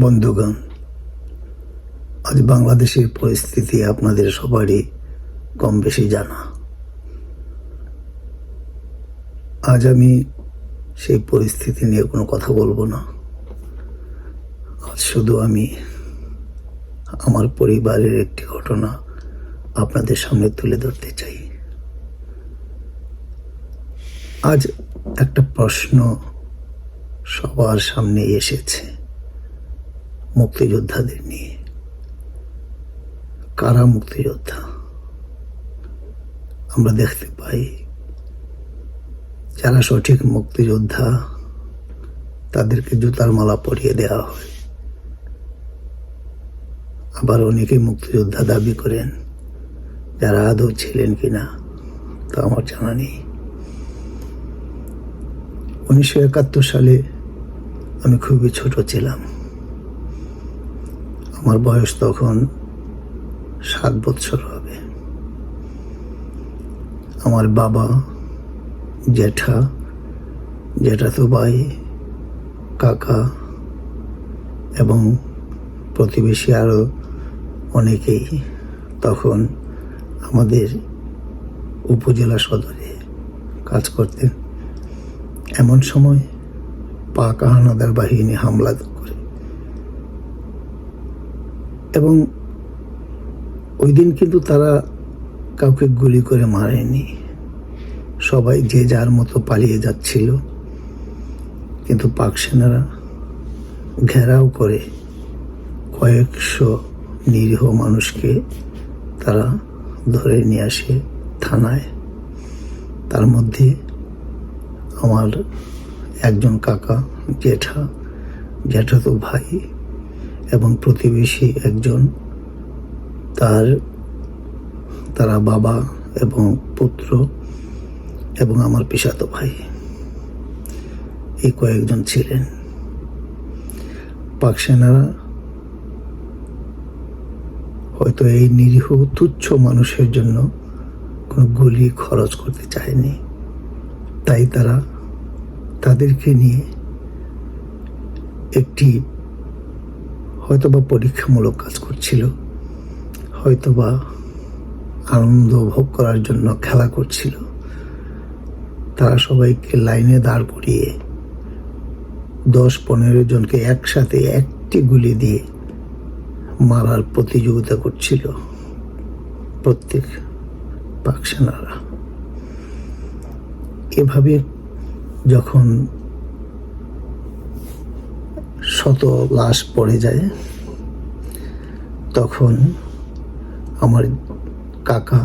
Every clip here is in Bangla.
বন্ধুগণ, আজ বাংলাদেশের পরিস্থিতি আপনাদের সবারই কম বেশি জানা। আজ আমি সেই পরিস্থিতি নিয়ে কোনো কথা বলব না। আজ শুধু আমি আমার পরিবারের একটি ঘটনা আপনাদের সামনে তুলে ধরতে চাই। আজ একটা প্রশ্ন সবার সামনে এসেছে। মুক্তিযোদ্ধাদের নিয়ে। কারা মুক্তিযোদ্ধা? আমরা দেখতে পাই যারা সঠিক মুক্তিযোদ্ধা, তাদেরকে জুতার মালা পরিয়ে দেওয়া হয়। আবার অনেকেই মুক্তিযোদ্ধা দাবি করেন, যারা আদৌ ছিলেন কিনা, তা আমার জানা নেই। উনিশশো একাত্তর সালে আমি খুবই ছোট ছিলাম। আমার বয়স তখন সাত বছর হবে। আমার বাবা জ্যাঠা জ্যাঠাতো ভাই, কাকা এবং প্রতিবেশী আরও অনেকেই তখন আমাদের উপজেলা সদরে কাজ করতেন। এমন সময় পাক হানাদার বাহিনী হামলা করে। এবং ওই দিন কিন্তু তারা কাউকে গুলি করে মারেনি। সবাই যে যার মতো পালিয়ে যাচ্ছিল। কিন্তু পাক সেনারা ঘেরাও করে কয়েকশো নিরীহ মানুষকে তারা ধরে নিয়ে আসে থানায়। তার মধ্যে আমার একজন কাকা, জেঠা জ্যাঠাতো ভাই এবং প্রতিবেশী একজন, তার, তারা বাবা এবং পুত্র এবং আমার পিসাতো ভাই। এই কয়েকজন ছিলেন। পাক সেনারা হয়তো এই নিরীহ, তুচ্ছ মানুষের জন্য কোনো গুলি খরচ করতে চায়নি। তাই তারা তাদেরকে নিয়ে একটি হয়তোবা পরীক্ষামূলক কাজ করছিল, হয়তোবা আনন্দ ভোগ করার জন্য খেলা করছিল। তারা সবাইকে লাইনে দাঁড় করিয়ে দশ পনেরো জনকে একসাথে একটি গুলি দিয়ে মারার প্রতিযোগিতা করছিল প্রত্যেক পাক সেনারা। এভাবে যখন শত লাশ পড়ে যায়, তখন আমার কাকা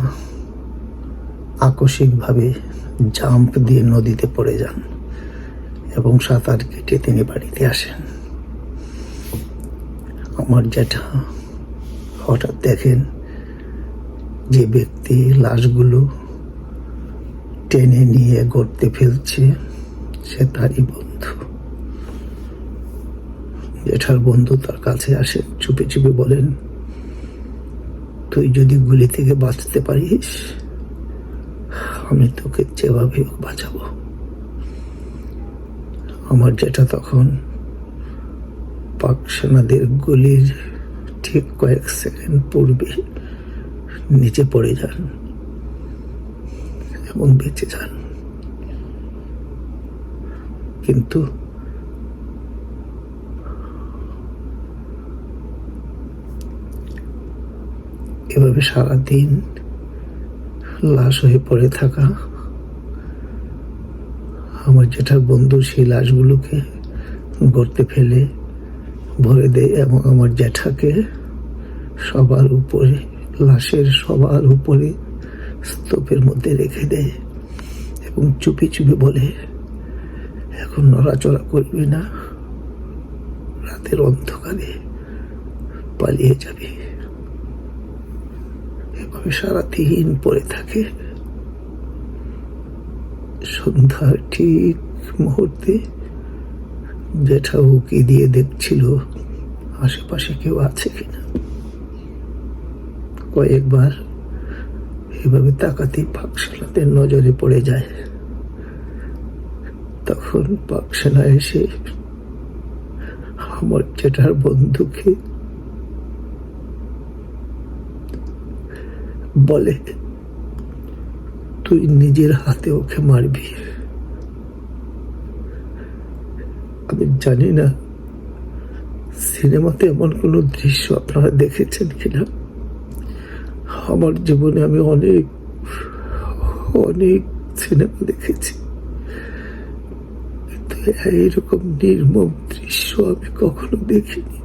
আকস্মিকভাবে জাম্প দিয়ে নদীতে পড়ে যান এবং সাঁতার কেটে তিনি বাড়িতে আসেন। আমার জ্যাঠা হঠাৎ দেখেন যে ব্যক্তি লাশগুলো টেনে নিয়ে গড়তে ফেলছে, সে তারই বন্ধু। জেঠার বন্ধু তার কাছে আসে, চুপে চুপে বলেন, তুই যদি গুলি থেকে বাঁচতে পারিস, আমি তোকে যেভাবে বাঁচাবো। আমার যেটা তখন পাক সেনাদের গুলির ঠিক কয়েক সেকেন্ড পূর্বে নিচে পড়ে যান এবং বেঁচে যান। কিন্তু এভাবে সারাদিন লাশ হয়ে পড়ে থাকা আমার যেটার বন্ধু সেই লাশগুলোকে গড়তে ফেলে ভরে দেয় এবং আমার জ্যাঠাকে সবার উপরে, লাশের সবার উপরে স্তূপের মধ্যে রেখে দেয় এবং চুপি চুপি বলে, এখন নড়াচড়া করবি না, রাতের অন্ধকারে পালিয়ে যাবে। সারাদিন পড়ে থাকে। সন্ধ্যার ঠিক মুহূর্তে জেঠা উকি দিয়ে দেখছিল আশেপাশে কেউ আছে কিনা। কয়েকবার এভাবে তাকাতেই পাকশালাতে নজরে পড়ে যায়। তখন পাকশালা এসে আমার জেঠার বন্ধুকে বলে, তুই নিজের হাতে ওকে মারবি। আমি জানি না, সিনেমাতে এমন কোনো দৃশ্য আপনারা দেখেছেন কিনা? আমার জীবনে আমি অনেক অনেক সিনেমা দেখেছি। কিন্তু এইরকম নির্মম দৃশ্য আমি কখনো দেখিনি।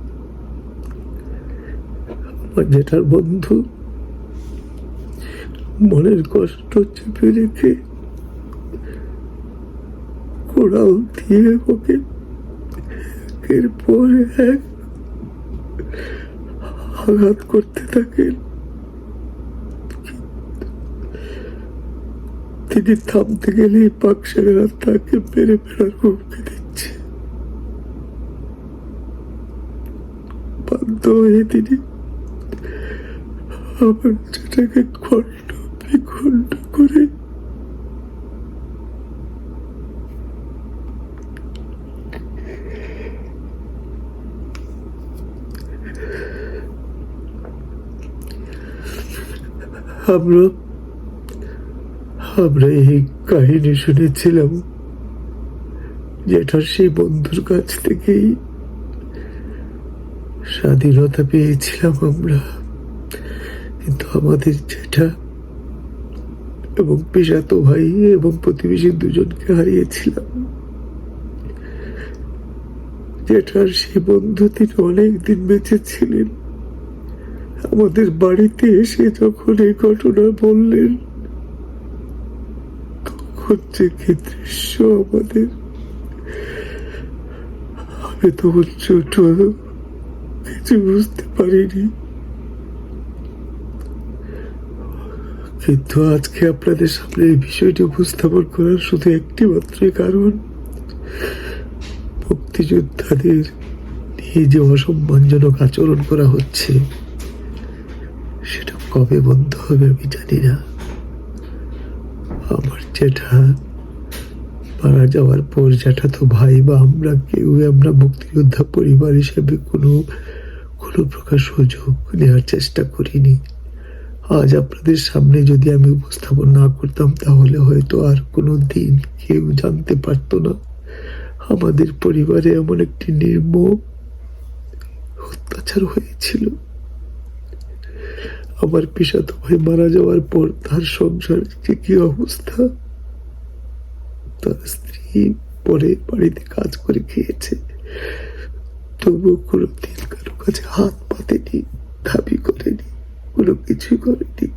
আমার জেঠার বন্ধু মনের কষ্ট চেপে রেখে কোড়াল দিয়ে ওকে এরপর এক আঘাত করতে থাকেন তিনি থামতে গেলে পাকশালা তাকে মেরে ফেরার হুমকি দিচ্ছে। বাধ্য হয়ে তিনি আমার যেটাকে খণ্ড বিখণ্ড করে। আমরা আমরা এই কাহিনী শুনেছিলাম যেটার সেই বন্ধুর কাছ থেকেই। স্বাধীনতা পেয়েছিলাম আমরা, কিন্তু আমাদের যেটা এবং পেশাতো ভাই এবং প্রতিবেশী দুজনকে হারিয়েছিলাম। যেটার সেই বন্ধু তিনি অনেকদিন বেঁচে ছিলেন আমাদের বাড়িতে এসে যখন এই ঘটনা বললেন, তখন কি দৃশ্য আমাদের। আমি তখন ছোট, কিছু বুঝতে পারিনি। কিন্তু আজকে আপনাদের সামনে এই বিষয়টি উপস্থাপন করার শুধু একটি মাত্রই কারণ, মুক্তিযোদ্ধাদের নিয়ে যে অসম্মানজনক আচরণ করা হচ্ছে, সেটা কবে বন্ধ হবে আমি জানি না। আমার জেঠা মারা যাওয়ার পর জ্যাঠা তো ভাই বা আমরা কেউ, আমরা মুক্তিযোদ্ধা পরিবার হিসেবে কোনো কোনো প্রকার সুযোগ নেওয়ার চেষ্টা করিনি। আজ আপনাদের সামনে যদি আমি উপস্থাপন না করতাম, তাহলে হয়তো আর কোনো দিন কেউ জানতে পারতো না। আমাদের পরিবারে এমন একটি নির্মম অত্যাচার হয়েছিল। আমার পিসাতো ভাই মারা যাওয়ার পর তার সংসার কি অবস্থা, তার স্ত্রী পরে বাড়িতে কাজ করে খেয়েছে। তবুও কোনো দিন কারও কাছে হাত পাতেনি, দাবি করেনি। কোনো কিছুই করেনি।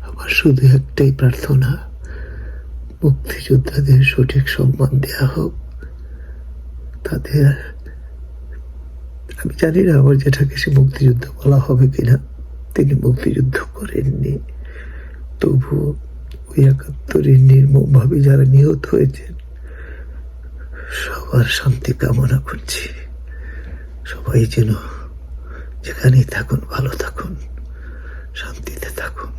আমার শুধু একটাই প্রার্থনা, মুক্তিযোদ্ধাদের সঠিক সম্মান দেয়া হোক। তাদের, আমি জানি না আমার যেটাকে সে মুক্তিযুদ্ধ বলা হবে কিনা, তিনি মুক্তিযুদ্ধ করেননি। তবু ওই একাত্তরের নির্মমভাবে যারা নিহত হয়েছেন সবার শান্তি কামনা করছি। সবাই যেন যেখানেই থাকুন ভালো থাকুন শান্তিতে থাকুন।